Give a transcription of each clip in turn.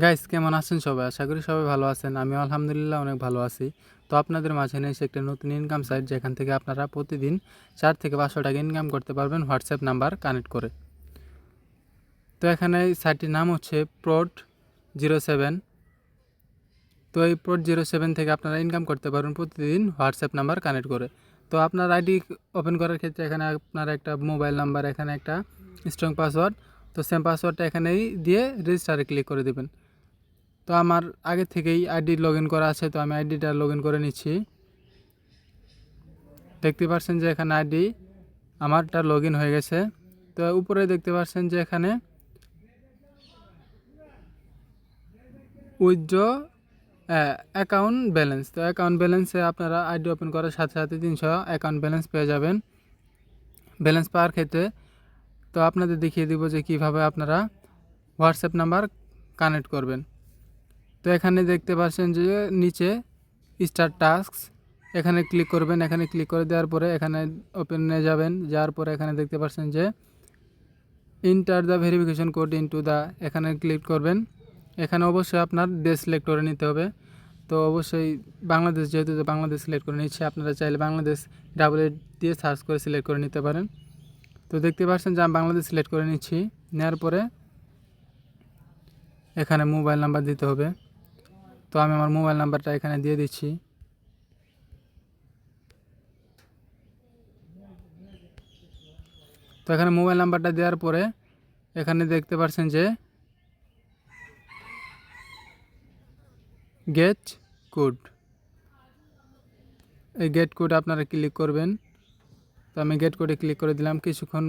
Guys কেমন আছেন সবাই? আশা করি সবাই ভালো আছেন। আমি আলহামদুলিল্লাহ অনেক ভালো আছি। তো আপনাদের মাঝে এসে একটা নতুন ইনকাম সাইট যেখান থেকে আপনারা প্রতিদিন চার থেকে পাঁচশো টাকা ইনকাম করতে পারবেন হোয়াটসঅ্যাপ নাম্বার কানেক্ট করে। তো এখানে সাইটটির নাম হচ্ছে প্রড জিরো সেভেন তো এই প্রড জিরো সেভেন থেকে আপনারা ইনকাম করতে পারবেন প্রতিদিন হোয়াটসঅ্যাপ নাম্বার কানেক্ট করে। তো আপনার আইডি ওপেন করার ক্ষেত্রে এখানে আপনার একটা মোবাইল নাম্বার এখানে একটা স্ট্রং পাসওয়ার্ড তো সেম পাসওয়ার্ডটা এখানেই দিয়ে রেজিস্টারে ক্লিক করে দেবেন। তো আমার আগে থেকেই আইডি লগ করা আছে, তো আমি আইডিটা লগ করে নিচ্ছি। দেখতে পাচ্ছেন যে এখানে আইডি আমারটা লগ হয়ে গেছে। তো উপরে দেখতে পাচ্ছেন যে এখানে উইথড্র অ্যাকাউন্ট ব্যালেন্স তো অ্যাকাউন্ট ব্যালেন্সে আপনারা আইডি ওপেন করার সাথে সাথে তিনশো অ্যাকাউন্ট ব্যালেন্স পেয়ে যাবেন। ব্যালেন্স পাওয়ার ক্ষেত্রে তো আপনাদের দেখিয়ে দিব যে কীভাবে আপনারা হোয়াটসঅ্যাপ নাম্বার কানেক্ট করবেন। তো এখানে দেখতে পাচ্ছেন যে নিচে স্টার টাস্ক এখানে ক্লিক করবেন, এখানে ক্লিক করে দেওয়ার পরে এখানে ওপেনে যাবেন, যাওয়ার পরে এখানে দেখতে পাচ্ছেন যে enter the verification code into the এখানে ক্লিক করবেন। এখানে অবশ্যই আপনার দেশ সিলেক্ট করে নিতে হবে। তো অবশ্যই বাংলাদেশ যেহেতু বাংলাদেশ সিলেক্ট করে নিচ্ছে, আপনারা চাইলে বাংলাদেশ ডাবল এইট দিয়ে সার্চ করে সিলেক্ট করে নিতে পারেন। তো দেখতে পাচ্ছেন যে আমি বাংলাদেশ সিলেক্ট করে নিচ্ছি, নেওয়ার পরে এখানে মোবাইল নাম্বার দিতে হবে। তো আমি আমার মোবাইল নাম্বারটা এখানে দিয়ে দিচ্ছি। তো এখানে মোবাইল নাম্বারটা দেওয়ার পরে এখানে দেখতে পাচ্ছেন যে গেট কোড এই গেট কোড আপনারা ক্লিক করবেন। তো আমি গেট কোডে ক্লিক করে দিলাম। কিছুক্ষণ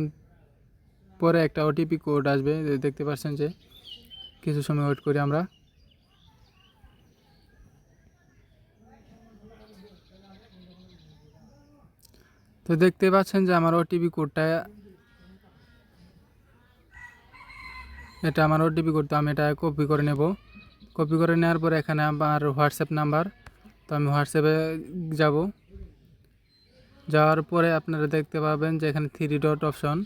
পরে একটা ওটিপি কোড আসবে। দেখতে পাচ্ছেন যে কিছু সময় ওয়েট করি আমরা। তো দেখতে পাচ্ছেন যে আমার ওটিপি কোডটা এটা আমার ওটিপি কোড তো আমি এটা কপি করে নেব। কপি করে নেওয়ার পরে এখানে আমার হোয়াটসঅ্যাপ নাম্বার তো আমি হোয়াটসঅ্যাপে যাব। যাওয়ার পরে আপনারা দেখতে পাবেন যে এখানে থ্রি ডট অপশন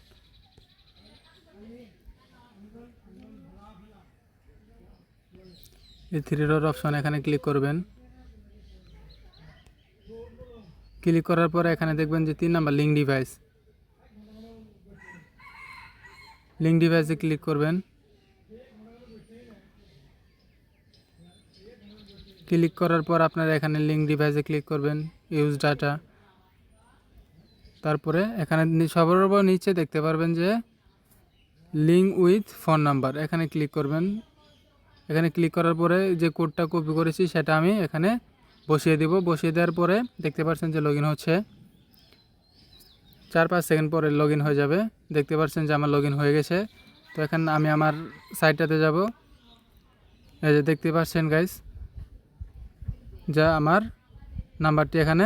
এই থ্রি ডট অপশন এখানে ক্লিক করবেন। ক্লিক করার পরে এখানে দেখবেন যে তিন নাম্বার লিঙ্ক ডিভাইস লিঙ্ক ডিভাইসে ক্লিক করবেন। ক্লিক করার পর আপনারা এখানে লিঙ্ক ডিভাইসে ক্লিক করবেন ইউজ ডাটা তারপরে এখানে সবার উপর নিচে দেখতে পারবেন যে লিঙ্ক উইথ ফোন নাম্বার এখানে ক্লিক করবেন। এখানে ক্লিক করার পরে যে কোডটা কপি করেছি সেটা আমি এখানে বসিয়ে দিব। বসিয়ে দেওয়ার পরে দেখতে পাচ্ছেন যে লগ হচ্ছে। চার পাঁচ সেকেন্ড পরে লগ হয়ে যাবে। দেখতে পাচ্ছেন যে আমার লগ হয়ে গেছে। তো এখন আমি আমার সাইটটাতে যাব। এই যে দেখতে পাচ্ছেন গাইস যা আমার নাম্বারটি এখানে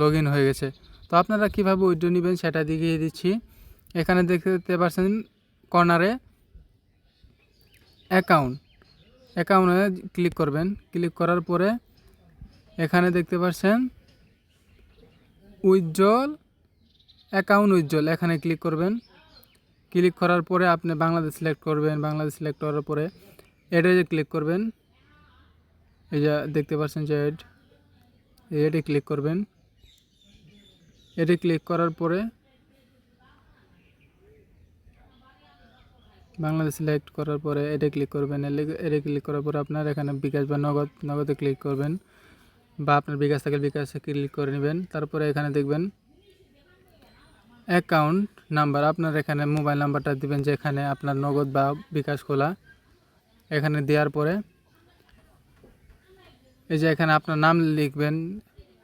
লগ হয়ে গেছে। তো আপনারা কীভাবে উইড্রো নেবেন সেটা দেখিয়ে দিচ্ছি। এখানে দেখতে পাচ্ছেন কর্নারে অ্যাকাউন্ট অ্যাকাউন্টে ক্লিক করবেন। ক্লিক করার পরে এখানে দেখতে পাচ্ছেন উজ্জ্বল অ্যাকাউন্ট উজ্জ্বল, এখানে ক্লিক করবেন। ক্লিক করার পরে আপনি বাংলাদেশ সিলেক্ট করবেন, বাংলাদেশ সিলেক্ট করার পরে এডে ক্লিক করবেন। এই যে দেখতে পাচ্ছেন যে এড এডে ক্লিক করবেন। এডে ক্লিক করার পরে বাংলাদেশ সিলেক্ট করার পরে এটা ক্লিক করবেন। এটা ক্লিক করার পরে আপনার এখানে বিকাশ বা নগদ, নগদে ক্লিক করবেন। বা আপনার বিকাশ থেকে বিকাশে ক্লিক করে নেবেন। তারপরে এখানে দেখবেন অ্যাকাউন্ট নাম্বার আপনার এখানে মোবাইল নাম্বারটা দিবেন যে এখানে আপনার নগদ বা বিকাশ খোলা। এখানে দেওয়ার পরে এই যে এখানে আপনার নাম লিখবেন,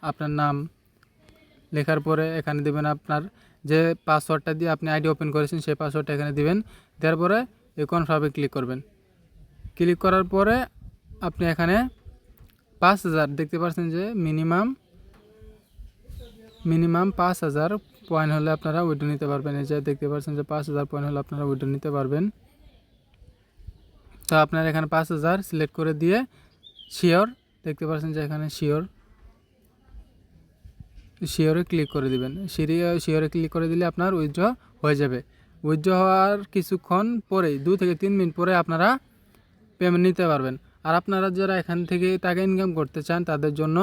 আপনার নাম লেখার পরে এখানে দিবেন আপনার যে পাসওয়ার্ডটা দিয়ে আপনি আইডি ওপেন করেছেন, সেই পাসওয়ার্ডটা এখানে দিবেন। দেওয়ার পরে এই কনফার্মে ক্লিক করবেন। ক্লিক করার পরে আপনি এখানে পাঁচ হাজার, দেখতে পাচ্ছেন যে মিনিমাম মিনিমাম পাঁচ হাজার পয়েন্ট হলে আপনারা উইড্রো নিতে পারবেন। এই যে দেখতে পাচ্ছেন যে পাঁচ হাজার পয়েন্ট হলে আপনারা উইড্রো নিতে পারবেন। তো আপনারা এখানে পাঁচ হাজার সিলেক্ট করে দিয়ে শিওর দেখতে পাচ্ছেন যে এখানে শিওর শিওরে ক্লিক করে দিবেন। সিরিয়া শিওরে ক্লিক করে দিলে আপনার উইথড্র হয়ে যাবে। উইথড্র হওয়ার কিছুক্ষণ পরেই দু থেকে তিন মিনিট পরে আপনারা পেমেন্ট নিতে পারবেন। আর আপনারা যারা এখান থেকে টাকা ইনকাম করতে চান, তাদের জন্য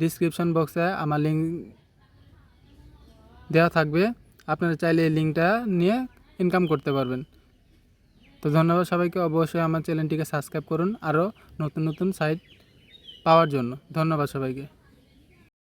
ডিসক্রিপশন বক্সে আমার লিঙ্ক দেওয়া থাকবে। আপনারা চাইলে এই লিঙ্কটা নিয়ে ইনকাম করতে পারবেন। তো ধন্যবাদ সবাইকে। অবশ্যই আমার চ্যানেলটিকে সাবস্ক্রাইব করুন। আরও নতুন নতুন সাইট পাওয়ার জন্য। ধন্যবাদ সবাইকে।